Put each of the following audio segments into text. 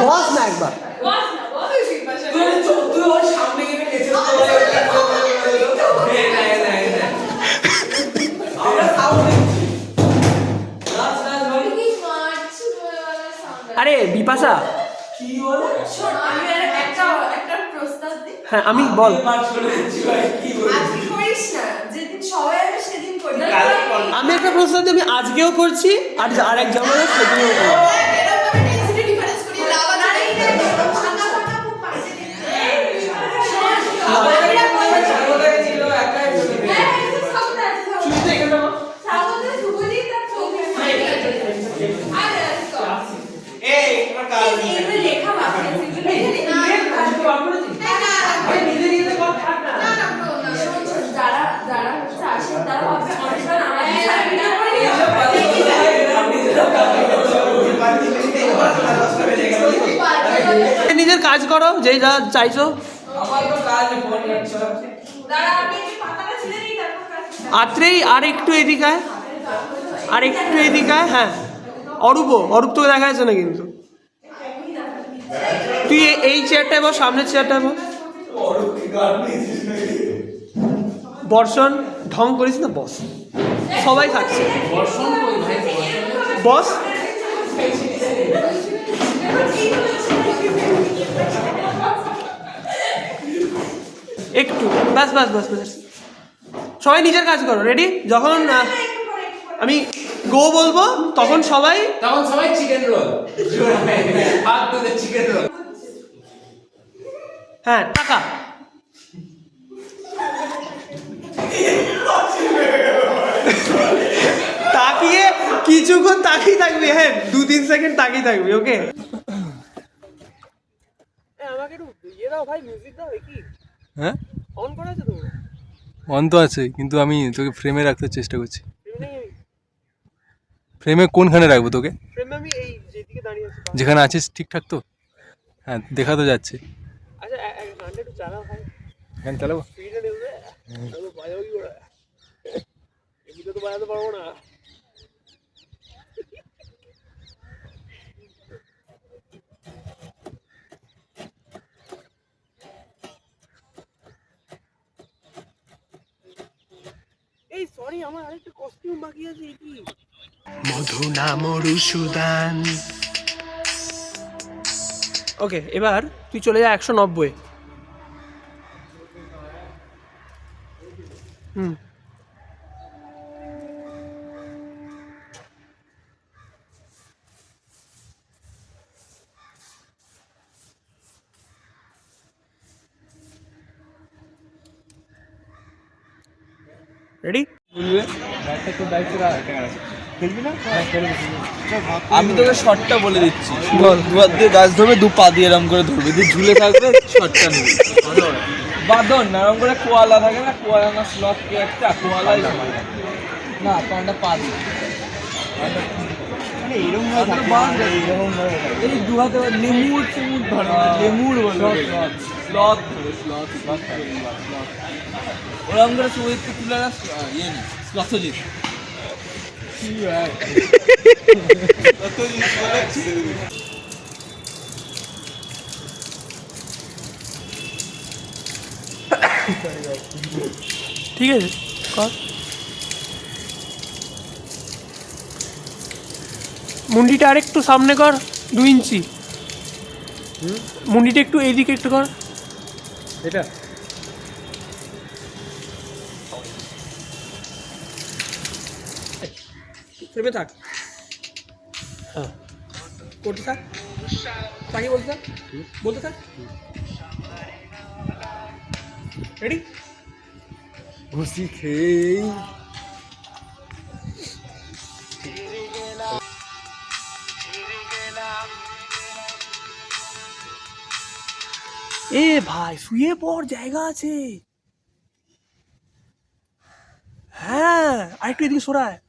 বস না একবার আরে বিপাশা হ্যাঁ আমি বল আমি একটা দিই, আমি আজকেও করছি আর আর এক সেদিনও করব নিজের কাজ করো যেই যা চাইছো আত্রেই আর একটু এদিকে আয়। আর একটু এদিকে হ্যাঁ অরূপ অরূপ তোকে দেখা যাচ্ছে না কিন্তু। তুই এই চেয়ারটায় বস, সামনের চেয়ারটায় বস। বর্ষণ, ঢং করিস না, বস। সবাই থাকছে। বস। একটু, ব্যাস ব্যাস ব্যাস ব্যাস। সবাই নিজের কাজ করো রেডি যখন আমি গো বলব? তখন সবাই তখন সবাই চিকেন রোল হাত ধরে চিকেন রোল হ্যাঁ টাকা। তাকিয়ে কিছুক্ষণ তাকিয়ে থাকবি হ্যাঁ দু তিন সেকেন্ড তাকিয়ে থাকবি ওকে আমাকে একটু ইয়ে দাও ভাই মিউজিক হ্যাঁ? অন করা তো? অন তো আছে কিন্তু আমি তোকে ফ্রেমে রাখতে চেষ্টা করছি। ফ্রেমে কোনখানে রাখব তোকে? ফ্রেমে আমি এই যেদিকে দাঁড়িয়ে আছি যেখানে আছিস ঠিকঠাক তো? হ্যাঁ দেখা তো যাচ্ছে। আচ্ছা একটু চালাও ভাই। হ্যাঁ চালাবো? স্পিডে নেবে বাজাবো কি করে এমনিতে তো বাজাতে পারব না। এই সরি আমার আরেকটা কস্টিউম বাকি আছে কি? মধু না মরুসুদান। ওকে এবার তুই চলে যা একশো নব্বই। হুম। রেডি আমি তোকে শর্টটা বলে দিচ্ছি। বল। দু হাত দিয়ে গাছ ধরবে দু পা দিয়ে এরম করে ধরবে দিয়ে ঝুলে থাকবে শর্টটা নেবে। বাদন না এরম করে কোয়ালা থাকে না? কোয়ালা না স্লথ কে একটা? কোয়ালাই না পান্ডা পা দিয়ে। দু হাতে লেমুর না, লেমুর স্লথ স্লথ স্লথ ওরকম করে শুয়ে তুলে না ইয়ে নেই স্লথজিৎ ঠিক আছে কর। মুন্ডিটা আরেকটু সামনে কর দু ইঞ্চি। মুন্ডিটা একটু এইদিকে একটু কর। এটা? ফ্রেমে থাক। হ্যাঁ। করতে থাক। তাকে বলতে থাক। বলতে থাক। রেডি ঘুষি খেয়েই। এ ভাই শুয়ে পড় জায়গা আছে। হ্যাঁ আরেকটু এদিকে সরায়।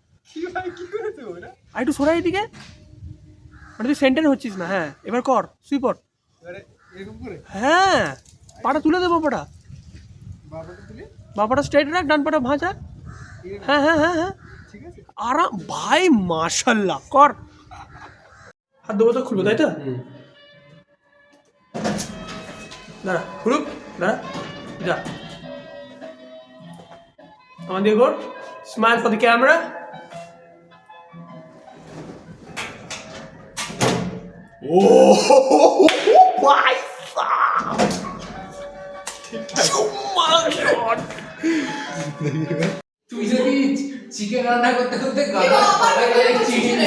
আরেকটু সরাই এদিকে। মানে তুই সেন্টার হচ্ছিস না হ্যাঁ। এবার কর পড়। হ্যাঁ পাটা তুলে দে বাপাটা বাপাটা স্ট্রেট রাখ ডান পাটা ভাঁজা হ্যাঁ হ্যাঁ হ্যাঁ হ্যাঁ। আরাম ভাই মাশাল্লাহ কর। হাত দেবো তো খুলবো তাই তো? দাঁড়া খুলুক দাঁড়া যা। আমার দিয়ে স্মাইল ফর দ্য ক্যামেরা 오, 맛있어. 정말. 두손이 지금 안 하고 딴데 가라. 내가 말하는 거야, 지금.